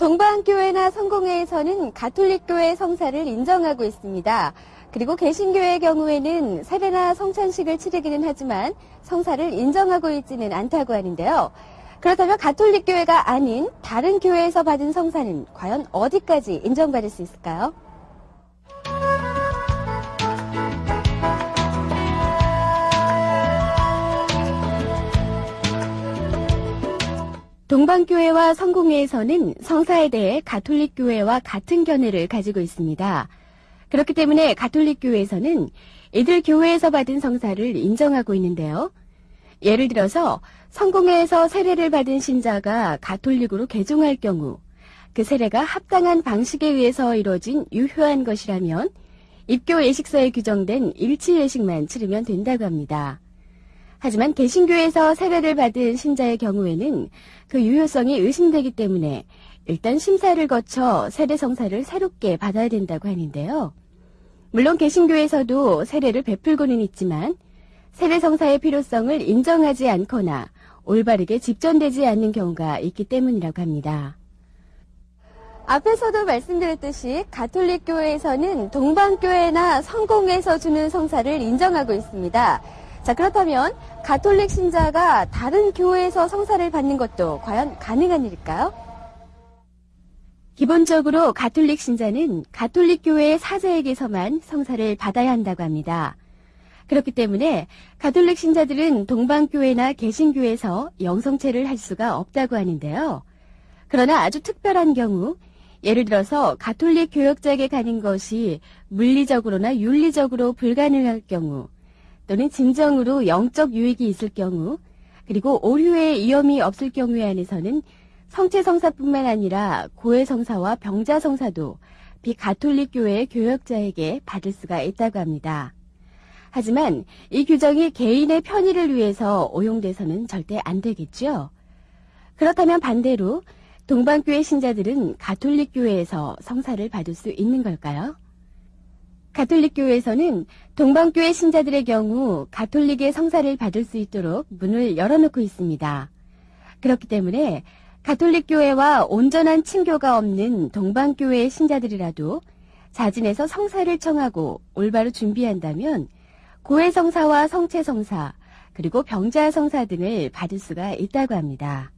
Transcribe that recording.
동방교회나 성공회에서는 가톨릭교회 성사를 인정하고 있습니다. 그리고 개신교회의 경우에는 세례나 성찬식을 치르기는 하지만 성사를 인정하고 있지는 않다고 하는데요. 그렇다면 가톨릭 교회가 아닌 다른 교회에서 받은 성사는 과연 어디까지 인정받을 수 있을까요? 동방교회와 성공회에서는 성사에 대해 가톨릭교회와 같은 견해를 가지고 있습니다. 그렇기 때문에 가톨릭교회에서는 이들 교회에서 받은 성사를 인정하고 있는데요. 예를 들어서 성공회에서 세례를 받은 신자가 가톨릭으로 개종할 경우 그 세례가 합당한 방식에 의해서 이루어진 유효한 것이라면 입교 예식서에 규정된 일치 예식만 치르면 된다고 합니다. 하지만 개신교에서 세례를 받은 신자의 경우에는 그 유효성이 의심되기 때문에 일단 심사를 거쳐 세례 성사를 새롭게 받아야 된다고 하는데요. 물론 개신교에서도 세례를 베풀고는 있지만 세례 성사의 필요성을 인정하지 않거나 올바르게 집전되지 않는 경우가 있기 때문이라고 합니다. 앞에서도 말씀드렸듯이 가톨릭 교회에서는 동방교회나 성공에서 주는 성사를 인정하고 있습니다. 자, 그렇다면 가톨릭 신자가 다른 교회에서 성사를 받는 것도 과연 가능한 일일까요? 기본적으로 가톨릭 신자는 가톨릭 교회의 사자에게서만 성사를 받아야 한다고 합니다. 그렇기 때문에 가톨릭 신자들은 동방교회나 개신교에서 영성체를 할 수가 없다고 하는데요. 그러나 아주 특별한 경우, 예를 들어서 가톨릭 교역자에게 가는 것이 물리적으로나 윤리적으로 불가능할 경우, 또는 진정으로 영적 유익이 있을 경우, 그리고 오류의 위험이 없을 경우에 한해서는 성체 성사뿐만 아니라 고해 성사와 병자 성사도 비가톨릭 교회의 교역자에게 받을 수가 있다고 합니다. 하지만 이 규정이 개인의 편의를 위해서 오용돼서는 절대 안 되겠죠. 그렇다면 반대로 동방교회 신자들은 가톨릭 교회에서 성사를 받을 수 있는 걸까요? 가톨릭 교회에서는 동방교회 신자들의 경우 가톨릭의 성사를 받을 수 있도록 문을 열어놓고 있습니다. 그렇기 때문에 가톨릭 교회와 온전한 친교가 없는 동방교회의 신자들이라도 자진해서 성사를 청하고 올바로 준비한다면 고해 성사와 성체 성사 그리고 병자 성사 등을 받을 수가 있다고 합니다.